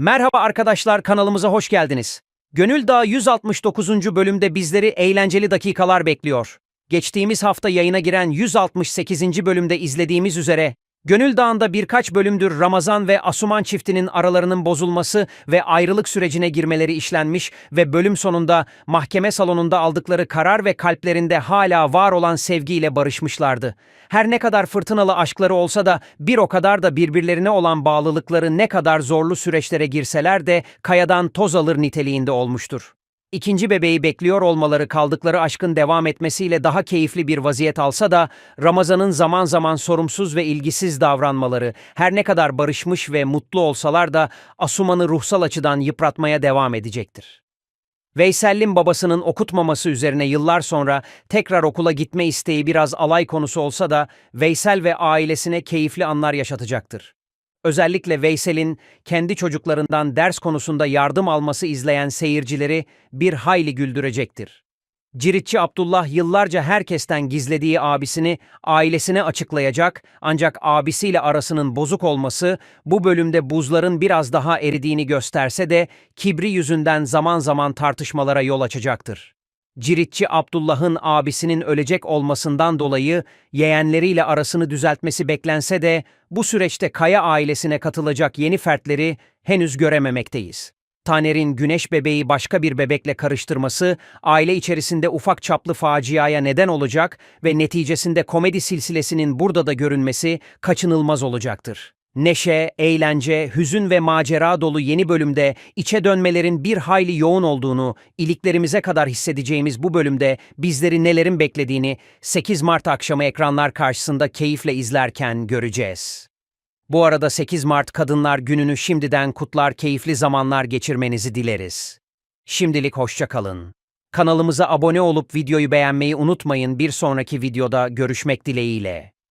Merhaba arkadaşlar kanalımıza hoş geldiniz. Gönül Dağı 169. bölümde bizleri eğlenceli dakikalar bekliyor. Geçtiğimiz hafta yayına giren 168. bölümde izlediğimiz üzere Gönül Dağı'nda birkaç bölümdür Ramazan ve Asuman çiftinin aralarının bozulması ve ayrılık sürecine girmeleri işlenmiş ve bölüm sonunda mahkeme salonunda aldıkları karar ve kalplerinde hala var olan sevgiyle barışmışlardı. Her ne kadar fırtınalı aşkları olsa da bir o kadar da birbirlerine olan bağlılıkları ne kadar zorlu süreçlere girseler de kayadan toz alır niteliğinde olmuştur. İkinci bebeği bekliyor olmaları kaldıkları aşkın devam etmesiyle daha keyifli bir vaziyet alsa da Ramazan'ın zaman zaman sorumsuz ve ilgisiz davranmaları her ne kadar barışmış ve mutlu olsalar da Asuman'ı ruhsal açıdan yıpratmaya devam edecektir. Veysel'in babasının okutmaması üzerine yıllar sonra tekrar okula gitme isteği biraz alay konusu olsa da Veysel ve ailesine keyifli anlar yaşatacaktır. Özellikle Veysel'in kendi çocuklarından ders konusunda yardım alması izleyen seyircileri bir hayli güldürecektir. Ciritçi Abdullah yıllarca herkesten gizlediği abisini ailesine açıklayacak ancak abisiyle arasının bozuk olması bu bölümde buzların biraz daha eridiğini gösterse de kibri yüzünden zaman zaman tartışmalara yol açacaktır. Ciritçi Abdullah'ın abisinin ölecek olmasından dolayı yeğenleriyle arasını düzeltmesi beklense de bu süreçte Kaya ailesine katılacak yeni fertleri henüz görememekteyiz. Taner'in güneş bebeği başka bir bebekle karıştırması aile içerisinde ufak çaplı faciaya neden olacak ve neticesinde komedi silsilesinin burada da görünmesi kaçınılmaz olacaktır. Neşe, eğlence, hüzün ve macera dolu yeni bölümde içe dönmelerin bir hayli yoğun olduğunu, iliklerimize kadar hissedeceğimiz bu bölümde bizleri nelerin beklediğini 8 Mart akşamı ekranlar karşısında keyifle izlerken göreceğiz. Bu arada 8 Mart Kadınlar Günü'nü şimdiden kutlar keyifli zamanlar geçirmenizi dileriz. Şimdilik hoşça kalın. Kanalımıza abone olup videoyu beğenmeyi unutmayın. Bir sonraki videoda görüşmek dileğiyle.